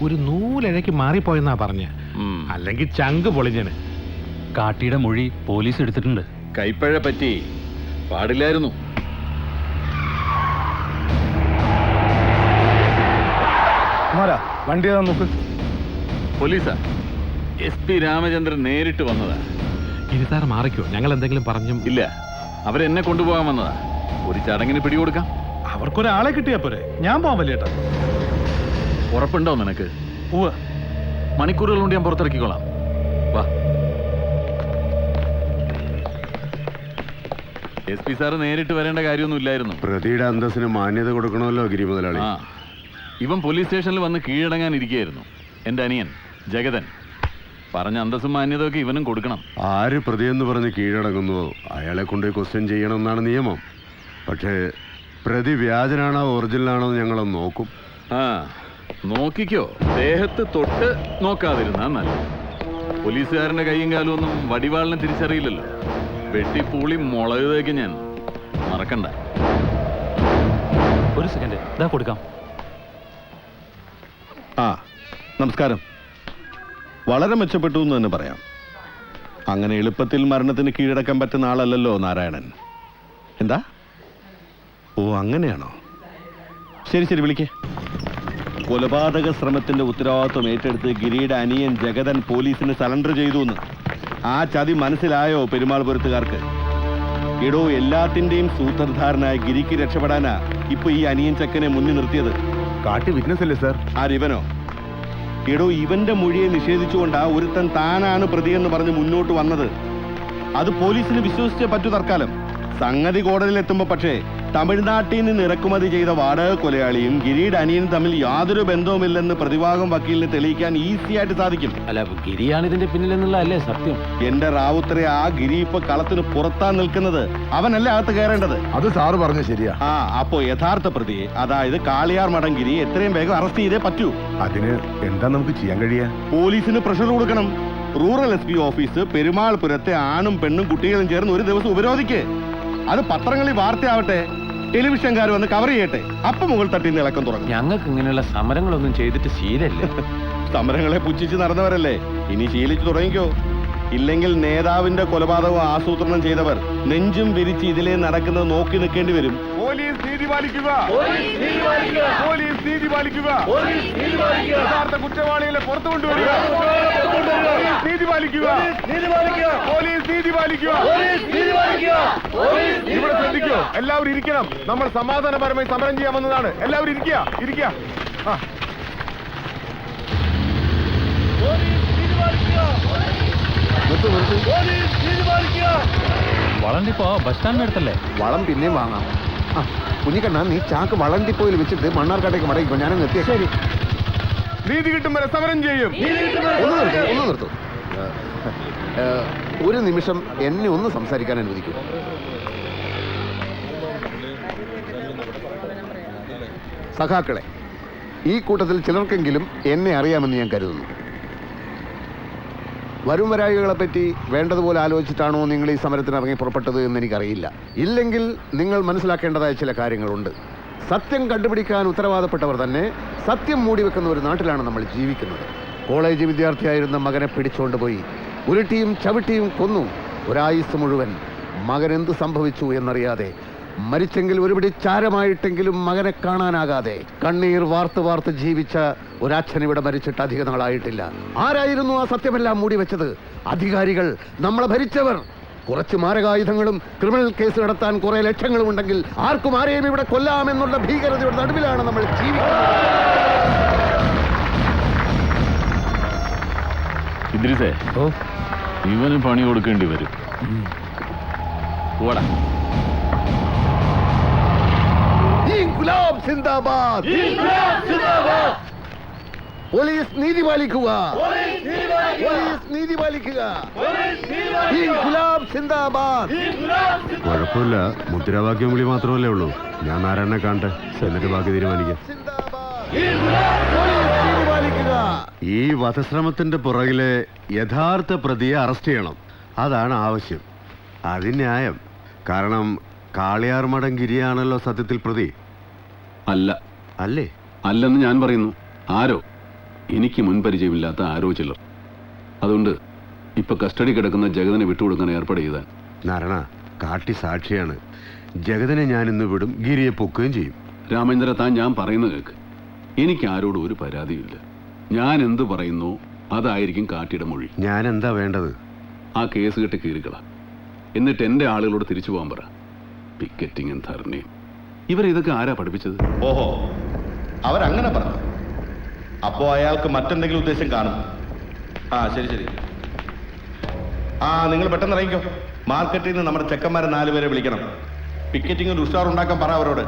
ഒരു നൂലിഴയ്ക്ക് മാറിപ്പോയെന്നാ പറഞ്ഞ. അല്ലെങ്കിൽ ചങ്ക് പൊളിഞ്ഞന്. കാട്ടിയുടെ മൊഴി പോലീസ് എടുത്തിട്ടുണ്ട്. കൈപ്പഴ പറ്റി പാടില്ലായിരുന്നു. കുമാരാ വണ്ടി ഏതാ നോക്ക്? പോലീസാ. എസ് പി രാമചന്ദ്രൻ നേരിട്ട് വന്നതാ. ഇനി മാറിക്കോ. ഞങ്ങൾ എന്തെങ്കിലും പറഞ്ഞു ഇല്ല. അവരെന്നെ കൊണ്ടുപോകാൻ വന്നതാ. ഒരു ചടങ്ങിന് പിടികൊടുക്കാം. അവർക്കൊരാളെ കിട്ടിയാ പോരെ. ഞാൻ പോവാൻ വലിയേട്ടാ. ഉറപ്പുണ്ടോ നിനക്ക്? ഉവ്വ്. മണിക്കൂറുകൾ കൊണ്ട് ഞാൻ പുറത്തിറക്കിക്കോളാം. വാ. എസ് പി സാറ് നേരിട്ട് വരേണ്ട കാര്യമൊന്നും ഇല്ലായിരുന്നു. പ്രതിയുടെ അന്തസ്സിന് മാന്യത കൊടുക്കണമല്ലോ ഗിരി മുതലാളി. ആ. ഇവൻ പോലീസ് സ്റ്റേഷനിൽ വന്ന് കീഴടങ്ങാൻ ഇരിക്കുകയായിരുന്നു എന്റെ അനിയൻ ജഗതൻ. പറഞ്ഞ അന്തസ്സും മാന്യതയൊക്കെ ഇവനും കൊടുക്കണം. ആര് പ്രതിയെന്ന് പറഞ്ഞ് കീഴടങ്ങുന്നുവോ അയാളെ കൊണ്ട് ക്വസ്റ്റ്യൻ ചെയ്യണമെന്നാണ് നിയമം. പക്ഷേ പ്രതി വ്യാജനാണോ ഒറിജിനലാണോ എന്ന് ഞങ്ങളൊന്ന് നോക്കും. ആ. നോക്കിക്കോ. ദേഹത്ത് തൊട്ട് നോക്കാതിരുന്നാ നല്ല പോലീസുകാരന്റെ കൈയും കാലും ഒന്നും വടിവാളിനെ തിരിച്ചറിയില്ലല്ലോ. വെട്ടിപ്പൂളി മുളക് തേക്ക് ഞാൻ. മറക്കണ്ട. ഒരു സെക്കൻഡ് ഇതാ കൊടുക്കാം. ആ നമസ്കാരം. വളരെ മെച്ചപ്പെട്ടു എന്ന് തന്നെ പറയാം. അങ്ങനെ എളുപ്പത്തിൽ മരണത്തിന് കീഴടക്കാൻ പറ്റുന്ന ആളല്ലല്ലോ നാരായണൻ. എന്താ? ഓ അങ്ങനെയാണോ? ശരി ശരി വിളിക്കേ. കൊലപാതക ശ്രമത്തിന്റെ ഉത്തരവാദിത്വം ഏറ്റെടുത്ത് ഗിരിയുടെ അനിയൻ ജഗതൻ പോലീസിന് സലണ്ടർ ചെയ്തു എന്ന്. ആ ചതി മനസ്സിലായോ പെരുമാൾപുരത്തുകാർക്ക് എടോ എല്ലാത്തിന്റെയും സൂത്രധാരനായ ഗിരിക്ക് രക്ഷപ്പെടാനാ ഇപ്പൊ ഈ അനിയൻ ചക്കനെ മുന്നിൽ നിർത്തിയത്. കാട്ടി വിറ്റ്നസ് അല്ലേ സാർ? ആരിവനോ എടോ ഇവന്റെ മൊഴിയെ നിഷേധിച്ചുകൊണ്ടാ ഒരുത്തൻ താനാണ് പ്രതിയെന്ന് പറഞ്ഞ് മുന്നോട്ട് വന്നത്. അത് പോലീസിന് വിശ്വസിച്ചേ പറ്റൂ തർക്കാലം സംഗതി കോടതിയിൽ എത്തുമ്പോ പക്ഷേ തമിഴ്നാട്ടിൽ നിന്ന് ഇറക്കുമതി ചെയ്ത വാടക കൊലയാളിയും ഗിരിയുടെ അനിയനും തമ്മിൽ യാതൊരു ബന്ധവുമില്ലെന്ന് പ്രതിഭാഗം വക്കീലിന് തെളിയിക്കാൻ ഈസി ആയിട്ട് സാധിക്കും. അല്ല ഗിരിയാണ് ഇതിന്റെ പിന്നിലെന്നുള്ള അല്ലേ സത്യം? എന്റെ റാവുത്തരെ ആ ഗിരി ഇപ്പൊ കളത്തിന് പുറത്താ നിൽക്കുന്നത്. അവനല്ലേ അകത്ത് കയറേണ്ടത്? അത് സാറ് പറഞ്ഞ ശരിയാ. ആ അപ്പോ യഥാർത്ഥ പ്രതിയെ അതായത് കാളിയാർ മടങ്കിരി ഗിരി എത്രയും വേഗം അറസ്റ്റ് ചെയ്തേ പറ്റൂ. അതിന് എന്താ നമുക്ക് ചെയ്യാൻ കഴിയാ പോലീസിന് പ്രഷർ കൊടുക്കണം. റൂറൽ എസ് പി ഓഫീസ് പെരുമാൾപുരത്തെ ആണും പെണ്ണും കുട്ടികളും ചേർന്ന് ഒരു ദിവസം ഉപരോധിക്കേ. അത് പത്രങ്ങളിൽ വാർത്തയാവട്ടെ. ടെലിവിഷൻകാർ വന്ന് കവർ ചെയ്യട്ടെ? അപ്പം മുകൾ തട്ടി നിന്ന് ഇളക്കം തുടങ്ങും ഞങ്ങൾക്ക് ഇങ്ങനെയുള്ള സമരങ്ങളൊന്നും ചെയ്തിട്ട് ശീലല്ലേ സമരങ്ങളെ പുച്ഛിച്ച് നടന്നവരല്ലേ? ഇനി ശീലിച്ചു തുടങ്ങിക്കോ. ഇല്ലെങ്കിൽ നേതാവിന്റെ കൊലപാതകവും ആസൂത്രണം ചെയ്തവർ നെഞ്ചും വിരിച്ച് ഇതിലേ നടക്കുന്നത് നോക്കി നിൽക്കേണ്ടി വരും. പോലീസ് നീതി പാലിക്കുക പോലീസ് നീതി പാലിക്കുക യഥാർത്ഥ കുറ്റവാളികളെ പുറത്തു കൊണ്ടുവരിക പോലീസ് നീതി പാലിക്കുക പോലീസ് നീതി പാലിക്കുക ഇവിടെ ശ്രദ്ധിക്കൂ എല്ലാവരും ഇരിക്കണം നമ്മൾ സമാധാനപരമായി സമരം ചെയ്യാമെന്നതാണ് എല്ലാവരും ഇരിക്കുക ഇരിക്കുക ആ വളണ്ടിപ്പോ ബസ് സ്റ്റാൻഡ് അടുത്തല്ലേ വളം പിന്നെയും വാങ്ങാം ആ കുഞ്ഞിക്കണ്ണ നീ ചാക്ക് വളന്തിപ്പോയിൽ വെച്ചിട്ട് മണ്ണാർക്കാട്ടേക്ക് മടങ്ങിക്കോ. ഞാനങ്ങ് എത്തിയ ശരി. നീതി കിട്ടും വരെ സമരം ചെയ്യും. ഒന്ന് നിർത്തൂ ഒന്ന് നിർത്തൂ. ഒരു നിമിഷം എന്നെ ഒന്ന് സംസാരിക്കാൻ അനുവദിക്കൂ. സഖാക്കളെ ഈ കൂട്ടത്തിൽ ചിലർക്കെങ്കിലും എന്നെ അറിയാമെന്ന് ഞാൻ കരുതുന്നു. വരും വരായികളെ പറ്റി വേണ്ടതുപോലെ ആലോചിച്ചിട്ടാണോ നിങ്ങൾ ഈ സമരത്തിന് ഇറങ്ങി പുറപ്പെട്ടത് എന്ന് എനിക്കറിയില്ല ഇല്ലെങ്കിൽ നിങ്ങൾ മനസ്സിലാക്കേണ്ടതായ ചില കാര്യങ്ങളുണ്ട്. സത്യം കണ്ടുപിടിക്കാൻ ഉത്തരവാദപ്പെട്ടവർ തന്നെ സത്യം മൂടിവെക്കുന്ന ഒരു നാട്ടിലാണ് നമ്മൾ ജീവിക്കുന്നത്. കോളേജ് വിദ്യാർത്ഥിയായിരുന്ന മകനെ പിടിച്ചുകൊണ്ട് പോയി. ഉരുട്ടിയും ചവിട്ടിയും കൊന്നു. ഒരായുസ് മുഴുവൻ മകൻ എന്ത് സംഭവിച്ചു എന്നറിയാതെ മരിച്ചെങ്കിൽ ഒരുപിടി ചാരമായിട്ടെങ്കിലും മകനെ കാണാനാകാതെ കണ്ണീർ വാർത്ത് വാർത്ത് ജീവിച്ച ഒരച്ഛൻ ഇവിടെ മരിച്ചിട്ട് അധിക നാളായിട്ടില്ല. ആരായിരുന്നു ആ സത്യമെല്ലാം മൂടി വെച്ചത്? അധികാരികൾ നമ്മളെ ഭരിച്ചവർ. കുറച്ച് മാരകായുധങ്ങളും ക്രിമിനൽ കേസ് നടത്താൻ കുറെ ലക്ഷ്യങ്ങളും ഉണ്ടെങ്കിൽ ആർക്കും ആരെയും ഇവിടെ കൊല്ലാമെന്നുള്ള ഭീകരതയുടെ നടുവിലാണ് നമ്മൾ ജീവിക്കുന്നത്. ഇവന് പണി കൊടുക്കേണ്ടി വരും. പോടാ. സിന്ദാബാദ്. പോലീസ് നീതി പാലിക്കുക. പോലീസ് നീതി പാലിക്കുക. ഗുലാബ് സിന്ദാബാദ്. കുഴപ്പമില്ല. മുദ്രാവാക്യം വിളി മാത്രമല്ലേ ഉള്ളൂ. ഞാൻ നാരായണനെ കാണട്ടെ. എന്നിട്ട് ബാക്കി തീരുമാനിക്കാം. ഈ വധശ്രമത്തിന്റെ പുറകിലെ യഥാർത്ഥ പ്രതിയെ അറസ്റ്റ് ചെയ്യണം. അതാണ് ആവശ്യം. അത് ന്യായം കാരണം കാളിയാർ മടം ഗിരിയാണല്ലോ സത്യത്തിൽ പ്രതി. അല്ല. അല്ലേ? അല്ലെന്ന് ഞാൻ പറയുന്നു. ആരോ? എനിക്ക് മുൻപരിചയമില്ലാത്ത ആരോ ചിലർ. അതുകൊണ്ട് ഇപ്പൊ കസ്റ്റഡി കിടക്കുന്ന ജഗതിനെ വിട്ടുകൊടുക്കാൻ ഏർപ്പാട് ചെയ്താൽ നാരണ കാട്ടി സാക്ഷിയാണ്. ജഗതിനെ ഞാൻ ഇന്ന് വിടും ഗിരിയെ പൊക്കുകയും ചെയ്യും. രാമേന്ദ്ര താൻ ഞാൻ പറയുന്നത് കേൾക്ക് എനിക്ക് ആരോടും ഒരു പരാതിയില്ല ഞാൻ എന്ത് പറയുന്നു അതായിരിക്കും കാട്ടിയുടെ മൊഴി. ഞാൻ എന്താ വേണ്ടത്? ആ കേസ് കെട്ടി കീറുകള എന്നിട്ട് എന്റെ ആളുകളോട് തിരിച്ചു പോകാൻ പറ. പിക്കറ്റിങ്ങും ധർണയും ഇവർ ഇതൊക്കെ ആരാ പഠിപ്പിച്ചത്? ഓഹോ അവരങ്ങനെ പറഞ്ഞു. അപ്പോ അയാൾക്ക് മറ്റെന്തെങ്കിലും ഉദ്ദേശം കാണും. ആ ശരി ശരി. ആ നിങ്ങൾ പെട്ടെന്ന് ഇറങ്ങിക്കോ. മാർക്കറ്റിൽ നിന്ന് നമ്മുടെ ചെക്കന്മാരെ നാലുപേരെ വിളിക്കണം. പിക്കറ്റിംഗ് ഉഷാർ ഉണ്ടാക്കാൻ പറ അവരോട്.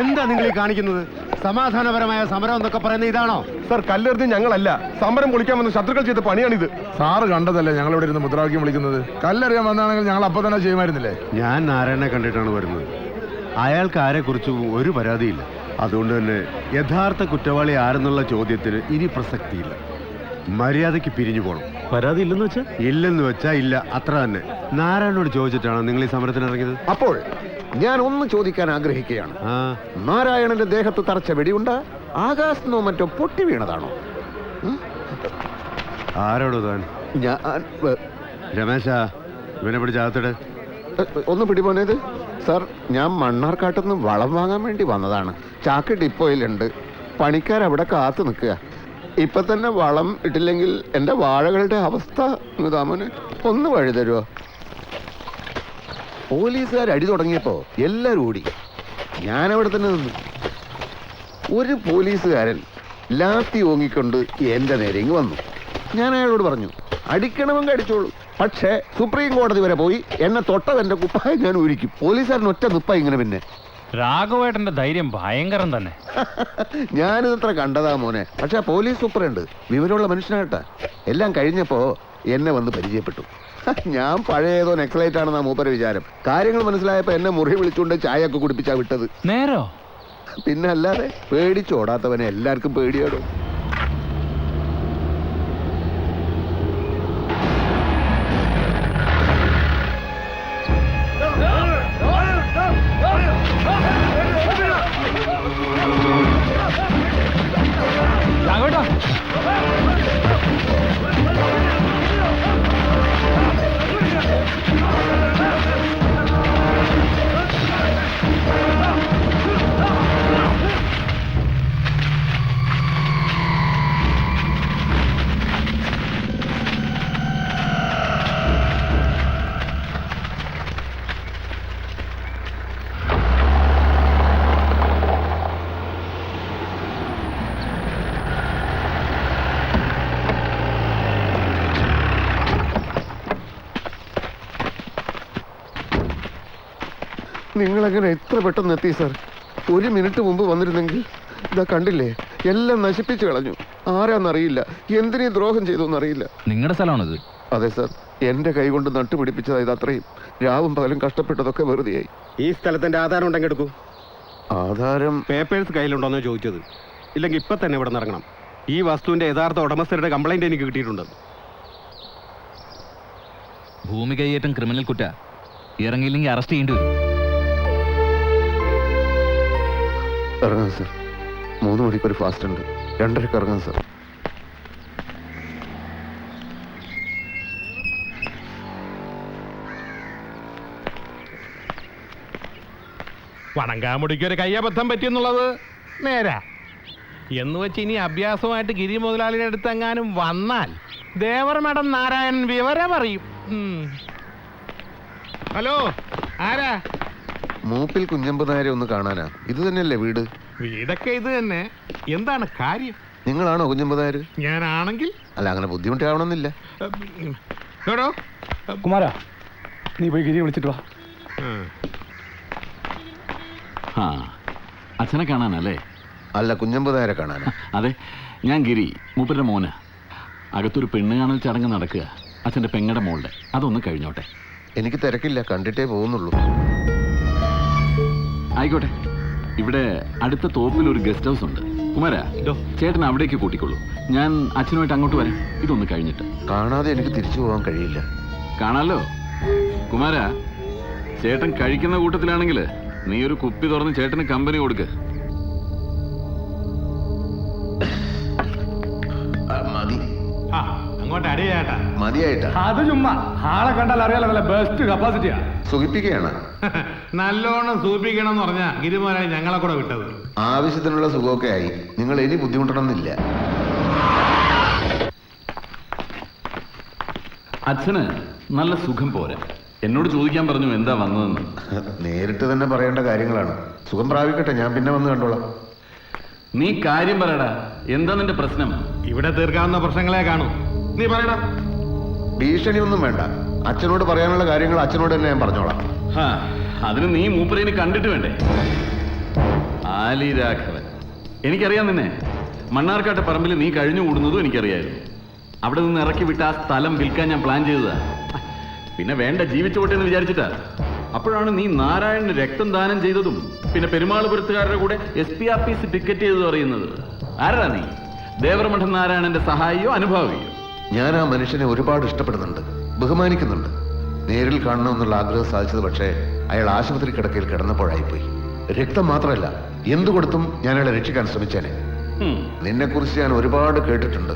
എന്താ നിങ്ങൾ ഈ കാണിക്കുന്നത്? സമാധാനപരമായ സമരം എന്നൊക്കെ പറയുന്നത് ഇതാണോ? സർ കല്ലെറിഞ്ഞ് ഞങ്ങളല്ല. സമരം പൊളിക്കാമെന്ന് ശത്രുക്കൾ ചെയ്ത പണിയാണിത്. സാറ് കണ്ടതല്ലേ ഞങ്ങൾ ഇവിടെ ഇരുന്ന് മുദ്രാവാക്യം വിളിക്കുന്നത്? കല്ലെറിയാൻ വന്നാണെങ്കിൽ ഞങ്ങൾ അപ്പൊ തന്നെ ചെയ്യുമായിരുന്നില്ലേ? ഞാൻ നാരായണനെ കണ്ടിട്ടാണ് വരുന്നത്. അയാൾക്ക് ആരെക്കുറിച്ചും ഒരു പരാതിയില്ല. അതുകൊണ്ട് തന്നെ യഥാർത്ഥ കുറ്റവാളി ആരെന്നുള്ള ചോദ്യത്തിന് ഇനി പ്രസക്തിയില്ല. മര്യാദയ്ക്ക് പിരിഞ്ഞു പോകണം പരാതി ഇല്ലെന്ന് വെച്ചാ? ഇല്ലെന്ന് വെച്ചാ ഇല്ല. അത്ര തന്നെ. നാരായണനോട് ചോദിച്ചിട്ടാണ് നിങ്ങൾ ഈ സമരത്തിന് ഇറങ്ങിയത്? അപ്പോൾ ഞാൻ ഒന്ന് ചോദിക്കാൻ ആഗ്രഹിക്കുകയാണ്. നാരായണന്റെ ദേഹത്ത് തറച്ച വെടിയുണ്ട ആകാശത്തോ മറ്റോ പൊട്ടി വീണതാണോ? ആരോടോ താൻ? ഞാൻ രമേശ ഇവനെ പിടിച്ച് അകത്തിട്. ഒന്ന് പിടിപോനേത് സാർ ഞാൻ മണ്ണാർക്കാട്ടുനിന്ന് വളം വാങ്ങാൻ വേണ്ടി വന്നതാണ്. ചാക്ക് ഡിപ്പോയിലുണ്ട്. പണിക്കാരവിടെ കാത്തു നിൽക്കുക. ഇപ്പൊ തന്നെ വളം ഇട്ടില്ലെങ്കിൽ എന്റെ വാഴകളുടെ അവസ്ഥ താമോന് ഒന്ന് വഴി തരുമോ പോലീസുകാർ അടി തുടങ്ങിയപ്പോ എല്ലാരും ഓടി. ഞാൻ അവിടെ തന്നെ നിന്നു. ഒരു പോലീസുകാരൻ ലാത്തി ഓങ്ങിക്കൊണ്ട് എന്റെ നേരെ ഇങ്ങ് വന്നു. ഞാൻ അയാളോട് പറഞ്ഞു അടിക്കണമെങ്കിൽ അടിച്ചോളൂ. പക്ഷേ സുപ്രീം കോടതി വരെ പോയി എന്നെ തൊട്ടതെന്റെ കുപ്പായ ഞാൻ ഒഴിക്കും പോലീസുകാരൻ ഒറ്റ നിപ്പ ഇങ്ങനെ പിന്നെ. രാഘവേട്ടന്റെ ധൈര്യം ഭയങ്കരം തന്നെ. ഞാനിതത്ര കണ്ടതാ മോനെ. പക്ഷെ പോലീസ് സൂപ്പറുണ്ട് വിവരമുള്ള മനുഷ്യനായിട്ടാ. എല്ലാം കഴിഞ്ഞപ്പോ എന്നെ വന്ന് പരിചയപ്പെട്ടു. ഞാൻ പഴയതോ നെക്ലൈറ്റ് ആണെന്നാ മൂപ്പര് വിചാരം. കാര്യങ്ങൾ മനസ്സിലായപ്പോ എന്നെ മുറി വിളിച്ചുകൊണ്ട് ചായ ഒക്കെ കുടിപ്പിച്ചാ വിട്ടത്. നേരോ? പിന്നെ അല്ലാതെ പേടിച്ചോടാത്തവനെ എല്ലാവർക്കും പേടിയാടും. നിങ്ങളെങ്ങനെ എത്ര പെട്ടെന്ന് എത്തി സാർ ഒരു മിനിറ്റ് മുമ്പ് വന്നിരുന്നെങ്കിൽ ഇതാ കണ്ടില്ലേ? എല്ലാം നശിപ്പിച്ചു കളഞ്ഞു. ആരാന്നറിയില്ല. എന്തിനീ ദ്രോഹം ചെയ്തു എന്നറിയില്ല നിങ്ങളുടെ സ്ഥലമാണിത്? അതെ സാർ എന്റെ കൈ കൊണ്ട് നട്ടുപിടിപ്പിച്ചതാ ഇത് അത്രയും. രാവും പകലും കഷ്ടപ്പെട്ടതൊക്കെ വെറുതെയായി. ഈ സ്ഥലത്തിന്റെ ആധാരം ഉണ്ടെങ്കിൽ എടുക്കൂ. ആധാരം? പേപ്പേഴ്സ് കയ്യിലുണ്ടോന്ന് ചോദിച്ചത്. ഇല്ലെങ്കിൽ ഇപ്പൊ തന്നെ ഇവിടെ ഇറങ്ങണം ഈ വസ്തുവിന്റെ യഥാർത്ഥ ഉടമസ്ഥരുടെ കംപ്ലൈന്റ് എനിക്ക് കിട്ടിയിട്ടുണ്ട്. ഭൂമി കൈയേറ്റം ക്രിമിനൽ കുറ്റ. ഇറങ്ങിയില്ലെങ്കിൽ അറസ്റ്റ് ചെയ്യേണ്ടി വരും. ഇറങ്ങാം സർ. മൂന്ന് മണിക്കൊരു ഫാസ്റ്റ് ഉണ്ട്. രണ്ടരക്ക് ഇറങ്ങാം സർ. പണങ്കാമുടിക്ക് ഒരു കയ്യബദ്ധം പറ്റിയെന്നുള്ളത് നേരാ. എന്ന് വെച്ച് ഇനി അഭ്യാസമായിട്ട് ഗിരി മുതലാളിയുടെ അടുത്ത് എങ്ങാനും വന്നാൽ ദേവർ നാരായണൻ വിവരം അറിയും. ഹലോ ആരാ? മൂപ്പിൽ കുഞ്ഞമ്പ് നായരെ ഒന്ന് കാണാനാ. ഇത് തന്നെയല്ലേ വീട്? വീടൊക്കെ ഇത് തന്നെ. എന്താണ് കാര്യം? നിങ്ങളാണോ കുഞ്ഞമ്പ് നായർ? ഞാനാണെങ്കിൽ? അല്ല അങ്ങനെ ബുദ്ധിമുട്ടാവണമെന്നില്ല. കുമാരാ നീ പോയി ഗിരി വിളിച്ചിട്ട് വാ. ആ അച്ഛനെ കാണാനല്ലേ? അല്ല കുഞ്ഞമ്പ് നായരെ കാണാനാ. അതെ ഞാൻ ഗിരി മൂപ്പരുടെ മോന്. അകത്തൊരു പെണ്ണ് കാണൽ ചടങ്ങ് നടക്കുക. അച്ഛന്റെ പെങ്ങടെ മോളുടെ. അതൊന്ന് കഴിഞ്ഞോട്ടെ. എനിക്ക് തിരക്കില്ല കണ്ടിട്ടേ പോകുന്നുള്ളൂ. ആയിക്കോട്ടെ. ഇവിടെ അടുത്ത തോപ്പിൽ ഒരു ഗസ്റ്റ് ഹൗസ് ഉണ്ട്. കുമാരാ ചേട്ടൻ അവിടേക്ക് കൂട്ടിക്കൊള്ളൂ. ഞാൻ അച്ഛനുമായിട്ട് അങ്ങോട്ട് വരാം. ഇതൊന്ന് കഴിഞ്ഞിട്ട്. കാണാതെ എനിക്ക് തിരിച്ചു പോകാൻ കഴിയില്ല. കാണാലോ? കുമാരാ ചേട്ടൻ കഴിക്കുന്ന കൂട്ടത്തിലാണെങ്കിൽ നീ ഒരു കുപ്പി തുറന്ന് ചേട്ടന് കമ്പനി കൊടുക്ക്. മതിയായിട്ടാ. അത് ചുമ്മാ. ആളെ കണ്ടാൽ അറിയാലോ നല്ല ബെസ്റ്റ് കപ്പാസിറ്റിയാ സുഖിപ്പിക്കുകയാണ്. നല്ലോണം സൂപ്പിക്കണം എന്ന് പറഞ്ഞാ ഗിരിമോനായി ഞങ്ങളെ കൂടെ വിട്ടത്. ആവശ്യത്തിനുള്ള സുഖമൊക്കെ ആയി. നിങ്ങൾ ഇനി ബുദ്ധിമുട്ടണമെന്നില്ല. അച്ഛന് നല്ല സുഖം പോരാ. എന്നോട് ചോദിക്കാൻ പറഞ്ഞു എന്താ വന്നതെന്ന്. നേരിട്ട് തന്നെ പറയേണ്ട കാര്യങ്ങളാണ്. സുഖം പ്രാപിക്കട്ടെ ഞാൻ പിന്നെ വന്ന് കണ്ടോളാം. നീ കാര്യം പറയടാ. എന്താ നിന്റെ പ്രശ്നം? ഇവിടെ തീർക്കാവുന്ന പ്രശ്നങ്ങളെ കാണൂ. നീ പറയടാ. ഭീഷണി ഒന്നും വേണ്ട. അച്ഛനോട് പറയാനുള്ള കാര്യങ്ങൾ അച്ഛനോട് തന്നെ ഞാൻ പറഞ്ഞോളാം. അതിന് നീ മൂപ്പരേനെ കണ്ടിട്ട് വേണ്ടേ? ആലി രാഘവൻ. എനിക്കറിയാം നിന്നെ. മണ്ണാർക്കാട്ട് പറമ്പിൽ നീ കഴിഞ്ഞു കൂടുന്നതും എനിക്കറിയായിരുന്നു. അവിടെ നിന്ന് ഇറക്കി വിട്ട ആ സ്ഥലം വിൽക്കാൻ ഞാൻ പ്ലാൻ ചെയ്തതാ. പിന്നെ വേണ്ട ജീവിച്ചോട്ടെ എന്ന് വിചാരിച്ചിട്ടാ. അപ്പോഴാണ് നീ നാരായണന് രക്തം ദാനം ചെയ്തതും പിന്നെ പെരുമാളുപുരത്തുകാരുടെ കൂടെ S P R P C ticket ചെയ്തതും അറിയുന്നത്. ആരാ നീ? ദേവരമഠം നാരായണന്റെ സഹായിയോ അനുഭാവിയോ? ഞാൻ ആ മനുഷ്യനെ ഒരുപാട് ഇഷ്ടപ്പെടുന്നുണ്ട് ബഹുമാനിക്കുന്നുണ്ട്. നേരിൽ കാണണമെന്നുള്ള ആഗ്രഹം സാധിച്ചത് പക്ഷേ അയാൾ ആശുപത്രി കിടക്കയിൽ കിടന്നപ്പോഴായിപ്പോയി. രക്തം മാത്രമല്ല എന്തു കൊടുത്തും ഞാൻ അയാളെ രക്ഷിക്കാൻ ശ്രമിച്ചേനെ. നിന്നെ കുറിച്ച് ഞാൻ ഒരുപാട് കേട്ടിട്ടുണ്ട്.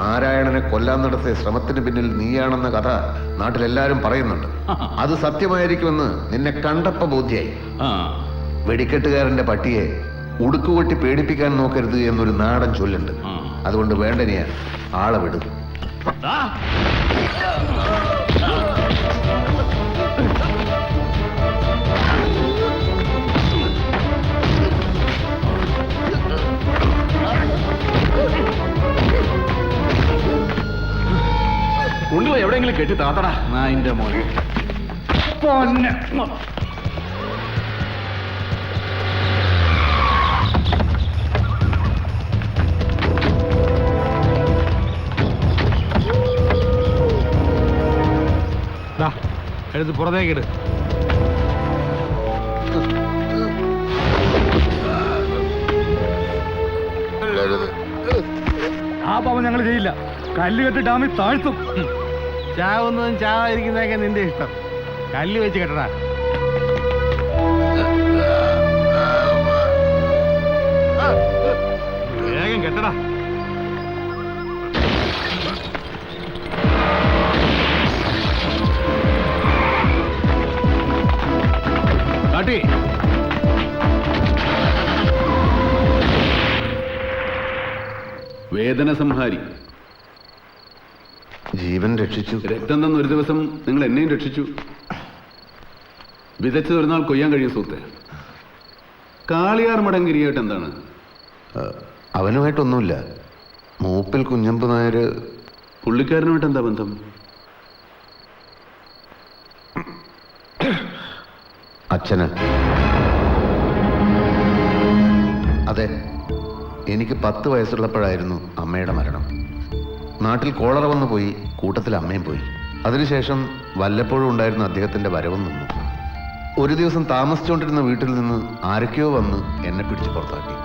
നാരായണനെ കൊല്ലാൻ നടത്തിയ ശ്രമത്തിന് പിന്നിൽ നീയാണെന്ന കഥ നാട്ടിലെല്ലാരും പറയുന്നുണ്ട്. അത് സത്യമായിരിക്കുമെന്ന് നിന്നെ കണ്ടപ്പ ബോധ്യായി. വെടിക്കെട്ടുകാരന്റെ പട്ടിയെ ഉടുക്കുകൊട്ടി പേടിപ്പിക്കാൻ നോക്കരുത് എന്നൊരു നാടൻ ചൊല്ലുണ്ട്. അതുകൊണ്ട് വേണ്ടനിയ ആളെ വിടും. കൊണ്ടുപോയി എവിടെയെങ്കിലും കെട്ടി താത്തടാ. നായിന്റെ മോനെ ദാ, എടുത്ത് പുറത്തേക്കിട് ആ പാപം ഞങ്ങൾ ചെയ്യില്ല. കല്ല് കെട്ടി ഡാമിൽ താഴ്ത്തും. ചാവുന്നതും ചാവാതിരിക്കുന്നതൊക്കെ നിന്റെ ഇഷ്ടം. കല്ല് വെച്ച് കെട്ടടാ. വേഗം കെട്ടടാ. കാട്ടി വേദന സംഹാരി. ജീവൻ രക്ഷിച്ചു. രക്തം തന്ന ഒരു ദിവസം നിങ്ങൾ എന്നെയും രക്ഷിച്ചു. വിതച്ചു ഒരു നാൾ കൊയ്യാൻ കഴിയും സുഹൃത്തെ. കാളിയാർ മടങ്കിരിയായിട്ട് എന്താണ്? അവനുമായിട്ടൊന്നുമില്ല. മൂപ്പിൽ കുഞ്ഞമ്പ് നായര് പുള്ളിക്കാരനുമായിട്ട് എന്താ ബന്ധം? അച്ഛന്. അതെ എനിക്ക് പത്ത് വയസ്സുള്ളപ്പോഴായിരുന്നു അമ്മയുടെ മരണം. നാട്ടിൽ കോളറ വന്നു പോയി കൂട്ടത്തിൽ അമ്മയും പോയി. അതിനുശേഷം വല്ലപ്പോഴും ഉണ്ടായിരുന്ന അദ്ദേഹത്തിന്റെ വരവും നിന്നു. ഒരു ദിവസം താമസിച്ചുകൊണ്ടിരുന്ന വീട്ടിൽ നിന്ന് ആരൊക്കെയോ വന്ന് എന്നെ പിടിച്ച് പുറത്താക്കി.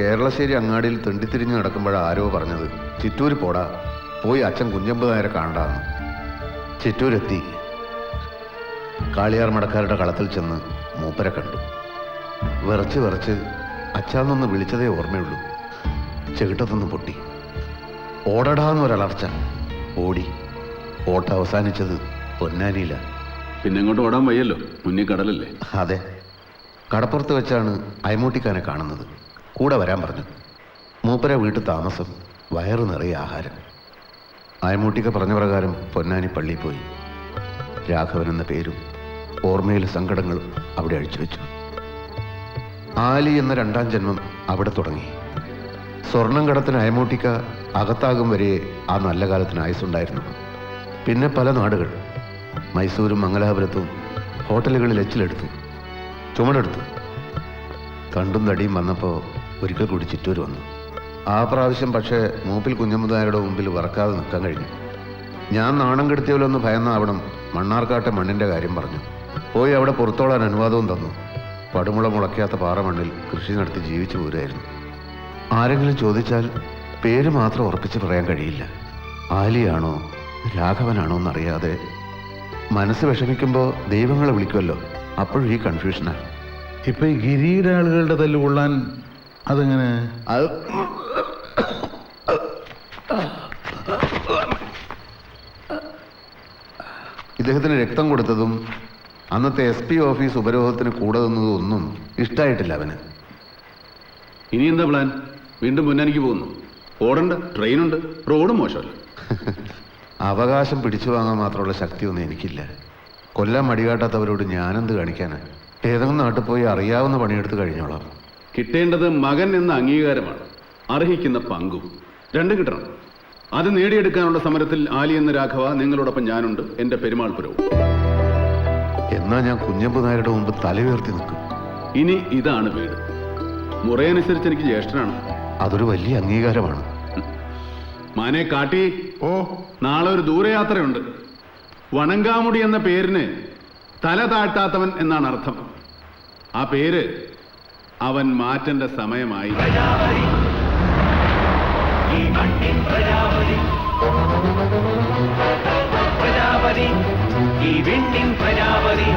കേരളശ്ശേരി അങ്ങാടിയിൽ തെണ്ടിത്തിരിഞ്ഞ് നടക്കുമ്പോഴാണ് ആരോ പറഞ്ഞത് ചിറ്റൂർ പോടാ പോയി അച്ഛൻ കുഞ്ഞമ്പതായരെ കാണണ്ടാന്ന്. ചിറ്റൂരെത്തി. കാളിയാർ മടക്കാരുടെ കളത്തിൽ ചെന്ന് മൂപ്പരെ കണ്ടു. വിറച്ച് വിറച്ച് അച്ഛാന്നൊന്ന് വിളിച്ചതേ ഓർമ്മയുള്ളൂ. ചെകിട്ടത്തൊന്ന് പൊട്ടി. ഓടടാന്നൊരളർച്ച ഓടി. ഓട്ട അവസാനിച്ചത് പൊന്നാനിയില. പിന്നെ ഇങ്ങോട്ട് ഓടാൻ വയ്യല്ലോ. മുന്നിൽ കടലല്ലേ? അതെ. കടപ്പുറത്ത് വെച്ചാണ് അയമൂട്ടിക്കാനെ കാണുന്നത്. കൂടെ വരാൻ പറഞ്ഞു. മൂപ്പര വീട്ടിൽ താമസം വയറ് നിറയെ ആഹാരം. അയമൂട്ടിക്ക പറഞ്ഞ പ്രകാരം പൊന്നാനി പള്ളിയിൽ പോയി. രാഘവൻ എന്ന പേരും ഓർമ്മയിലെ സങ്കടങ്ങളും അവിടെ അഴിച്ചു വെച്ചു. ആലി എന്ന രണ്ടാം ജന്മം അവിടെ തുടങ്ങി. സ്വർണം കടത്തിന് അയമൂട്ടിക്ക അകത്താകും വരെ ആ നല്ല കാലത്തിന് ആയുസുണ്ടായിരുന്നു പിന്നെ പല നാടുകൾ മൈസൂരും മംഗലാപുരത്തും ഹോട്ടലുകളിൽ എച്ചിലെടുത്തു ചുമടെടുത്തു. കണ്ടും തടിയും വന്നപ്പോൾ ഒരിക്കൽ കൂടി ചിറ്റൂർ വന്നു. ആ പ്രാവശ്യം പക്ഷേ മൂപ്പിൽ കുഞ്ഞമുദായയുടെ മുമ്പിൽ വറക്കാതെ നിൽക്കാൻ കഴിഞ്ഞു. ഞാൻ നാണം കെടുത്തിയവരൊന്ന് ഭയന്നാവണം മണ്ണാർക്കാട്ടെ മണ്ണിന്റെ കാര്യം പറഞ്ഞു. പോയി അവിടെ പുറത്തോളാൻ അനുവാദവും തന്നു. പടുമുള മുളയ്ക്കാത്ത പാറമണ്ണിൽ കൃഷി നടത്തി ജീവിച്ചു പോരായിരുന്നു ആരെങ്കിലും ചോദിച്ചാൽ പേര് മാത്രം ഉറപ്പിച്ച് പറയാൻ കഴിയില്ല. ആലിയാണോ രാഘവനാണോ എന്നറിയാതെ മനസ്സ് വിഷമിക്കുമ്പോൾ ദൈവങ്ങളെ വിളിക്കുമല്ലോ. അപ്പോഴും ഈ കൺഫ്യൂഷനാണ് ഇപ്പൊ ഈ ഗിരിയുടെ ആളുകളുടെ തല്ല് കൊള്ളാൻ അതെങ്ങനെ? അത് ഇദ്ദേഹത്തിന് രക്തം കൊടുത്തതും അന്നത്തെ എസ് പി ഓഫീസ് ഉപരോധത്തിന് കൂടെ നിന്നതും ഒന്നും ഇഷ്ടമായിട്ടില്ല അവന്. ഇനി എന്താ പ്ലാൻ വീണ്ടും മുന്നണിക്ക് പോകുന്നു. ഓടണ്ട ട്രെയിനുണ്ട് റോഡും മോശമല്ല. അവകാശം പിടിച്ചു വാങ്ങാൻ മാത്രമുള്ള ശക്തിയൊന്നും എനിക്കില്ല. കൊല്ലാൻ മടികാട്ടാത്തവരോട് ഞാനെന്ത് കാണിക്കാനാ? ഏതെങ്കിലും നാട്ടിൽ പോയി അറിയാവുന്ന പണിയെടുത്ത് കഴിഞ്ഞോളാം. കിട്ടേണ്ടത് മകൻ എന്ന അംഗീകാരമാണ്. അർഹിക്കുന്ന പങ്കും. രണ്ടും കിട്ടണം. അത് നേടിയെടുക്കാനുള്ള സമരത്തിൽ ആലി എന്ന രാഘവ നിങ്ങളോടൊപ്പം ഞാനുണ്ട്. എന്റെ പെരുമാൾ പുരവും എന്നാ ഞാൻ കുഞ്ഞമ്പു നായരുടെ മുമ്പ് തല ഉയർത്തി നിൽക്കും. ഇനി ഇതാണ് വീട്. മുറയനുസരിച്ച് എനിക്ക് ജ്യേഷ്ഠനാണ്. അതൊരു വലിയ അംഗീകാരമാണ്. മാനെ കാട്ടി ഓ. നാളെ ഒരു ദൂരയാത്രയുണ്ട്. വണങ്കാമുടി എന്ന പേരിന് തല താഴ്ത്താത്തവൻ എന്നാണ് അർത്ഥം. ആ പേര് അവൻ മാറ്റേണ്ട സമയമായി. కంటి ప్రజాపతి ప్రజాపతి ఈ వెండిన్ ప్రజాపతి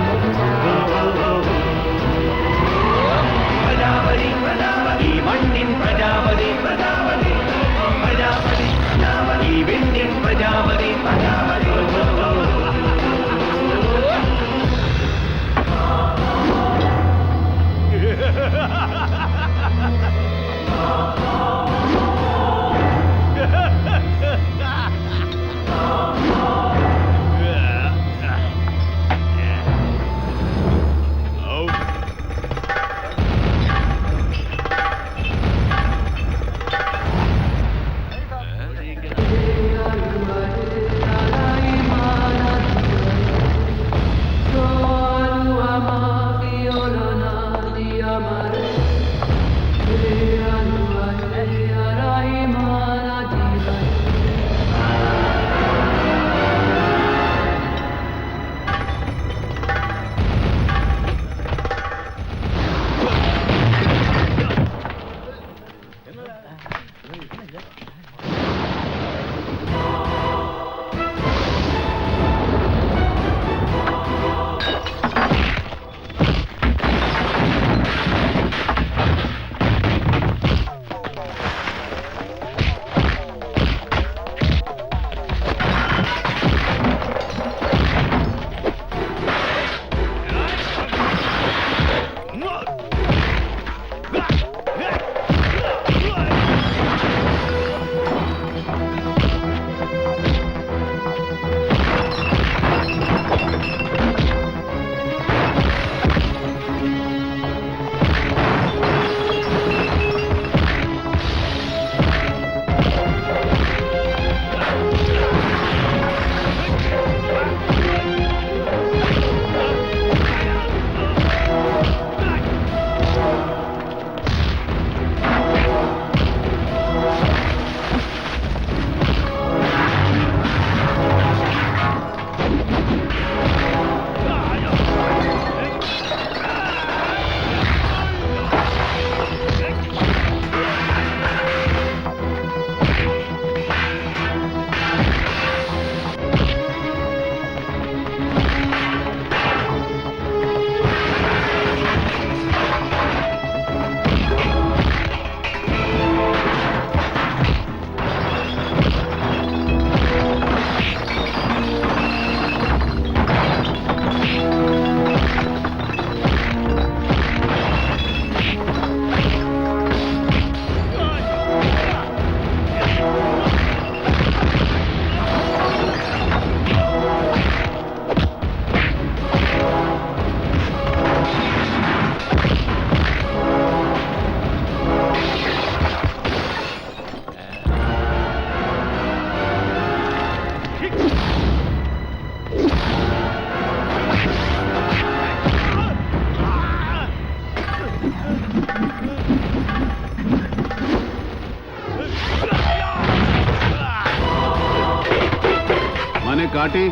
കാട്ടി.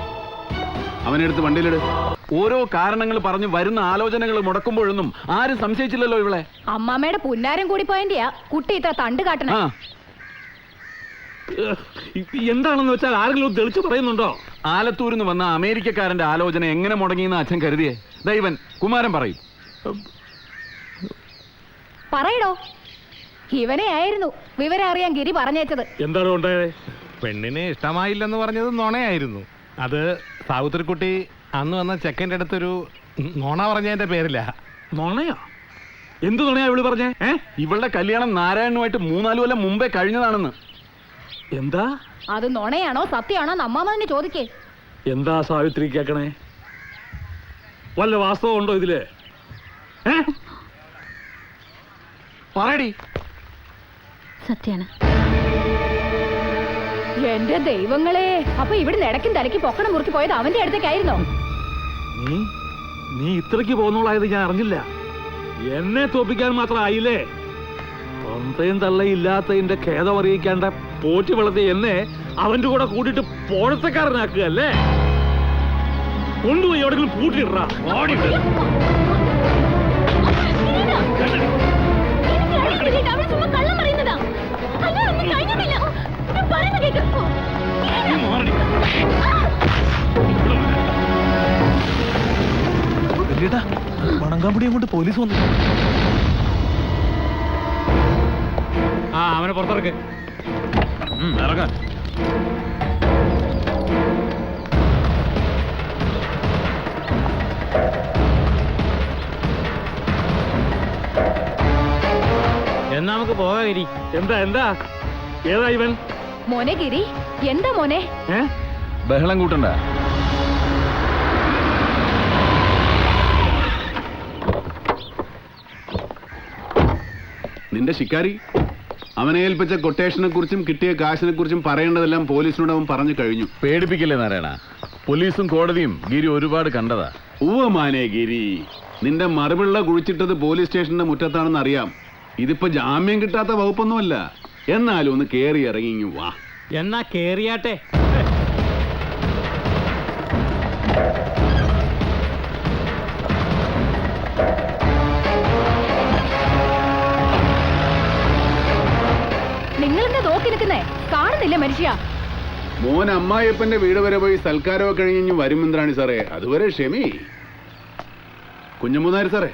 അവനെടുത്ത് വണ്ടിയിലിട്. ഓരോ കാരണങ്ങൾ പറഞ്ഞു വരുന്ന ആലോചനകൾ മുടക്കുമ്പോഴൊന്നും ആരും സംശയിച്ചില്ലല്ലോ ഇവളെ. അമ്മാമ്മയുടെ പുന്നാരം കൂടി പോയന്റെയാ. കുട്ടി ഇത്ര തണ്ട് കാട്ടണ. ആ. എന്താണെന്ന് വെച്ചാൽ ആരെങ്കിലും തെളിച്ചു പറയുന്നുണ്ടോ? ആലത്തൂരിന്ന് വന്ന അമേരിക്കക്കാരന്റെ ആലോചന എങ്ങനെ മുടങ്ങിയെന്ന് അച്ഛൻ കരുതിയേ. ദൈവൻ കുമാരൻ പറയും. പറയടോ. ഇവനെ ആയിരുന്നു വിവരം അറിയാൻ ഗിരി പറഞ്ഞേച്ചത്. എന്താണ് ഉണ്ടായത്? പെണ്ണിനെ ഇഷ്ടമായില്ലെന്ന് പറഞ്ഞത് നുണയായിരുന്നു. അത് സാവിത്രിക്കുട്ടി അന്ന് വന്ന ചെക്കന്റെ അടുത്തൊരു നുണ പറഞ്ഞതിന്റെ പേരില്ല നുണയോ? എന്ത് നുണയാ ഇവൾ പറഞ്ഞേ? ഏ? ഇവളുടെ കല്യാണം നാരായണനുമായിട്ട് മൂന്നാൽ കൊല്ലം മുമ്പേ കഴിഞ്ഞതാണെന്ന്. എന്താ? അത് നുണയാണോ സത്യമാണോ അമ്മാമ്മ ചോദിക്കേ. എന്താ സാവിത്രി കേക്കണേ? വല്ല വാസ്തവം ഉണ്ടോ ഇതിൽ? ഏ? പറയടി സത്യാണ് എന്റെ ദൈവങ്ങളെ അപ്പൊ ഇവിടെ ഇടയ്ക്കും തലയ്ക്ക് പൊക്കണം മുറുക്കി പോയത് അവന്റെ അടുത്തേക്കായിരുന്നോ നീ നീ ഇത്രയ്ക്ക് പോന്നോളായത് ഞാൻ അറിഞ്ഞില്ല എന്നെ തോപ്പിക്കാൻ മാത്രം ആയില്ലേ തൊന്തയും തള്ളയില്ലാത്തതിന്റെ ഖേദം അറിയിക്കാണ്ട പോറ്റി വളർത്തി എന്നെ അവന്റെ കൂടെ കൂട്ടിട്ട് പോഴത്തക്കാരനാക്കുക അല്ലേ കൊണ്ടുപോയി എവിടെങ്കിലും കൂട്ടിട്ടാ ഓടിയിട്ട് മണങ്കാമ്പടി അങ്ങോട്ട് പോലീസ് വന്നു. ആ അവനെ പുറത്തിറക്ക്. ഇറങ്ങാൻ എന്നാ നമുക്ക് പോകാതിരി എന്താ എന്താ? ഏതാ ഇവൻ? മോനെ ഗിരി എന്താ മോനെ? ബഹളം കൂട്ടണ്ട. നിന്റെ ശിക്കാരി അവനെ ഏൽപ്പിച്ച കൊട്ടേഷനെ കുറിച്ചും കിട്ടിയ കാശിനെ കുറിച്ചും പറയേണ്ടതെല്ലാം പോലീസിനോട് അവൻ പറഞ്ഞു കഴിഞ്ഞു. പേടിപ്പിക്കില്ലേ നാരായണ? പോലീസും കോടതിയും ഗിരി ഒരുപാട് കണ്ടതാ. ഉവ്വ മാനേ ഗിരി നിന്റെ മറുപിള്ള കുഴിച്ചിട്ടത് പോലീസ് സ്റ്റേഷന്റെ മുറ്റത്താണെന്ന് അറിയാം ഇതിപ്പോ ജാമ്യം കിട്ടാത്ത വകുപ്പൊന്നുമല്ല. എന്നാലും ഒന്ന് കേറി ഇറങ്ങി ഇങ്ങ് വാ. എന്നാ കേറിയാട്ടെ? നിങ്ങളെന്താ നോക്കി നിൽക്കുന്നേ? കാണുന്നില്ലേ മനുഷ്യ? മോൻ അമ്മായിയപ്പന്റെ വീട് വരെ പോയി സൽക്കാരമൊക്കെ കഴിഞ്ഞ് വരും ഇന്ദ്രാണി സാറേ? അതുവരെ ക്ഷമി. കുഞ്ഞമൂന്നാരി സാറേ.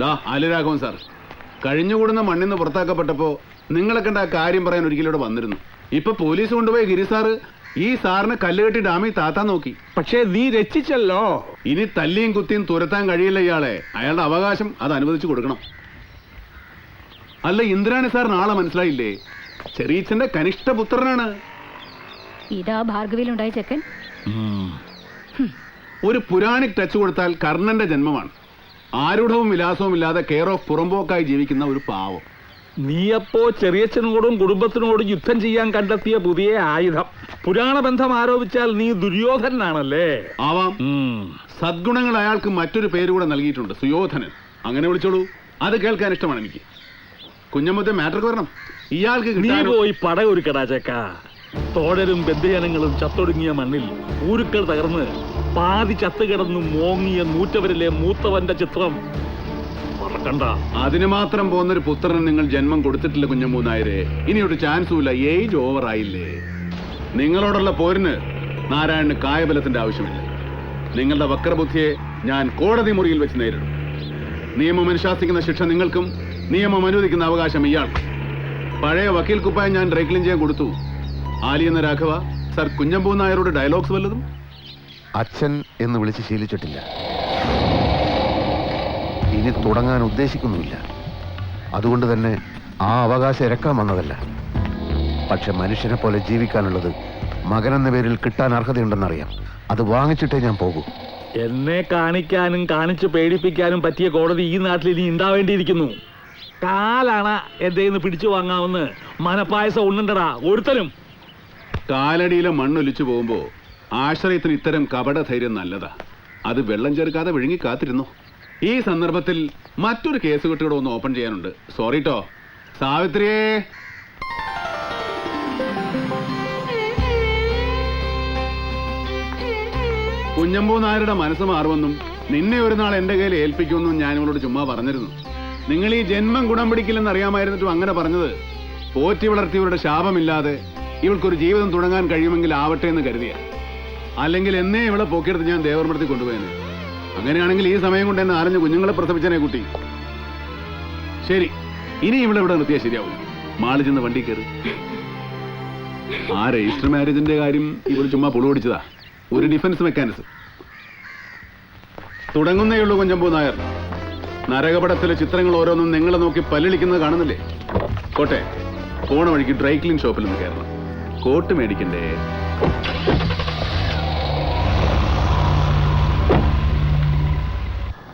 ദാ ആലുരാഘവൻ സാർ. കഴിഞ്ഞുകൂടുന്ന മണ്ണിന്ന് പുറത്താക്കപ്പെട്ടപ്പോ നിങ്ങളെ കണ്ട ആ കാര്യം പറയാൻ ഒരിക്കലും ഇവിടെ വന്നിരുന്നു? ഇപ്പൊ പോലീസ് കൊണ്ടുപോയ ഗിരി സാറ് ഈ സാറിനെ കല്ലുകെട്ടി ഡാമിൽ താത്താൻ നോക്കി. പക്ഷേ നീ രക്ഷിച്ചല്ലോ. ഇനി തല്ലിയും കുത്തിയും തുരത്താൻ കഴിയില്ല ഇയാളെ. അയാളുടെ അവകാശം അത് അനുവദിച്ചു കൊടുക്കണം. അല്ല ഇന്ദ്രാണി സാർ നാളെ മനസ്സിലായില്ലേ? ചെറിയച്ഛന്റെ കനിഷ്ഠ പുത്രനാണ്. ഇതാ ഭാർഗവിയിലുണ്ടായ ചെക്കൻ. ഒരു പുരാണിക് ടച്ച് കൊടുത്താൽ കർണന്റെ ജന്മമാണ്. ആരുഢവും വിലാസവും ഇല്ലാതെ കെയർ ഓഫ് പുറമ്പോക്കായി ജീവിക്കുന്ന ഒരു പാവം. നീയപ്പോ ചെറിയച്ഛനോടും കുടുംബത്തിനോടും യുദ്ധം ചെയ്യാൻ കണ്ടെത്തിയ പുതിയ ആയുധം. പുരാണ ബന്ധം ആരോപിച്ചാൽ നീ ദുര്യോധനാണല്ലേ ആവാം. സദ്ഗുണങ്ങൾ അയാൾക്ക് മറ്റൊരു പേര് കൂടെ നൽകിയിട്ടുണ്ട് സുയോധനൻ. അങ്ങനെ വിളിച്ചോളൂ. അത് കേൾക്കാൻ ഇഷ്ടമാണ് എനിക്ക്. കുഞ്ഞമ്മത്തെ മാറ്റർക്ക് വരണം. ഇയാൾക്ക് നീ പോയി പോയി പടയൊരുക്കടാ ചേക്ക. തോഴരും ബന്ധുജനങ്ങളും ചത്തൊടുങ്ങിയ മണ്ണിൽ ഊരുക്കൾ തകർന്ന് പാതി ചത്തുകിടന്നു മോങ്ങിയ നൂറ്റവരിലെ മൂത്തവന്റെ ചിത്രം മറക്കണ്ട അതിന് മാത്രം പോകുന്നൊരു പുത്രന് നിങ്ങൾ ജന്മം കൊടുത്തിട്ടില്ല കുഞ്ഞമ്മൂന്നായരെ. ഇനി ഒരു ചാൻസും ഇല്ല. ഏജ് ഓവർ ആയില്ലേ. നിങ്ങളോടുള്ള പോരിന് നാരായണന് കായബലത്തിന്റെ ആവശ്യമില്ല. നിങ്ങളുടെ വക്രബുദ്ധിയെ ഞാൻ കോടതി മുറിയിൽ വെച്ച് നേരിടും. നിയമം അനുശാസിക്കുന്ന ശിക്ഷ നിങ്ങൾക്കും നിയമം അനുവദിക്കുന്ന അവകാശം ഇയാൾക്കും. പഴയ വക്കീൽ കുപ്പായം ഞാൻ ഡ്രൈക്ലിൻ ചെയ്യാൻ കൊടുത്തു. ആലി എന്ന രാഘവ സർ കുഞ്ഞമ്പൂ നായരോട് ഡയലോഗ്സ് വല്ലതും? അച്ഛൻ എന്ന് വിളിച്ച് ശീലിച്ചിട്ടില്ല. ഇനി തുടങ്ങാൻ ഉദ്ദേശിക്കുന്നുമില്ല. അതുകൊണ്ട് തന്നെ ആ അവകാശം ഇരക്കാൻ വന്നതല്ല. പക്ഷെ മനുഷ്യനെ പോലെ ജീവിക്കാനുള്ളത് മകനെന്ന പേരിൽ കിട്ടാൻ അർഹതയുണ്ടെന്നറിയാം. അത് വാങ്ങിച്ചിട്ടേ ഞാൻ പോകൂ. എന്നെ കാണിക്കാനും കാണിച്ചു പേടിപ്പിക്കാനും പറ്റിയ കോടതി ഈ നാട്ടിൽ ഇനി ഉണ്ടാവേണ്ടിയിരിക്കുന്നു കാലാണ് എന്റെ പിടിച്ചു വാങ്ങാവുന്ന മനപ്പായസം ഉണ്ണണ്ടടാ ഒരുത്തനും. കാലടിയിലെ മണ്ണൊലിച്ചു പോകുമ്പോ ആശ്രയത്തിന് ഇത്തരം കപട ധൈര്യം നല്ലതാ. അത് വെള്ളം ചേർക്കാതെ വിഴുങ്ങി കാത്തിരുന്നു? ഈ സന്ദർഭത്തിൽ മറ്റൊരു കേസ് കെട്ടുകൂടെ ഒന്ന് ഓപ്പൺ ചെയ്യാനുണ്ട്. സോറി ട്ടോ. സാവിത്രിയേ. കുഞ്ഞമ്പൂ നായരുടെ മനസ്സ് മാറുമെന്നും നിന്നെ ഒരു നാൾ എന്റെ കയ്യിൽ ഏൽപ്പിക്കുമെന്നും ഞാൻ ഇവളോട് ചുമ്മാ പറഞ്ഞിരുന്നു. നിങ്ങൾ ഈ ജന്മം ഗുണം പിടിക്കില്ലെന്ന് അറിയാമായിരുന്നിട്ടും അങ്ങനെ പറഞ്ഞത്. പോറ്റി വളർത്തിയവരുടെ ശാപമില്ലാതെ ഇവൾക്കൊരു ജീവിതം തുടങ്ങാൻ കഴിയുമെങ്കിൽ ആവട്ടെ എന്ന് കരുതിയ. അല്ലെങ്കിൽ എന്നേ ഇവളെ പോക്കിയെടുത്ത് ഞാൻ ദേവർമടത്തിൽ കൊണ്ടുപോയേനെ. അങ്ങനെയാണെങ്കിൽ ഈ സമയം കൊണ്ട് എന്നെ നാലഞ്ച് കുഞ്ഞുങ്ങളെ പ്രസവിച്ചനെ കുട്ടി. ശരി ഇനി ഇവിടെ ഇവിടെ നിർത്തിയാൽ ശരിയാവും. മാളി ചെന്ന് വണ്ടി കയറി. ആ രജിസ്റ്റർ മാരേജിന്റെ കാര്യം ഇവിടെ ചുമ്മാ പുളുപിടിച്ചതാ ഒരു ഡിഫൻസ് മെക്കാനിസം. തുടങ്ങുന്നേ ഉള്ളൂ കുഞ്ഞമ്പൂ നായർ. നരകപടത്തിലെ ചിത്രങ്ങൾ ഓരോന്നും നിങ്ങളെ നോക്കി പല്ലിളിക്കുന്നത് കാണുന്നില്ലേ? കോട്ടെ പോണ വഴിക്ക് ഡ്രൈ ക്ലീൻ ഷോപ്പിൽ നിന്ന് കയറണം. കോട്ട് മേടിക്കണ്ടേ?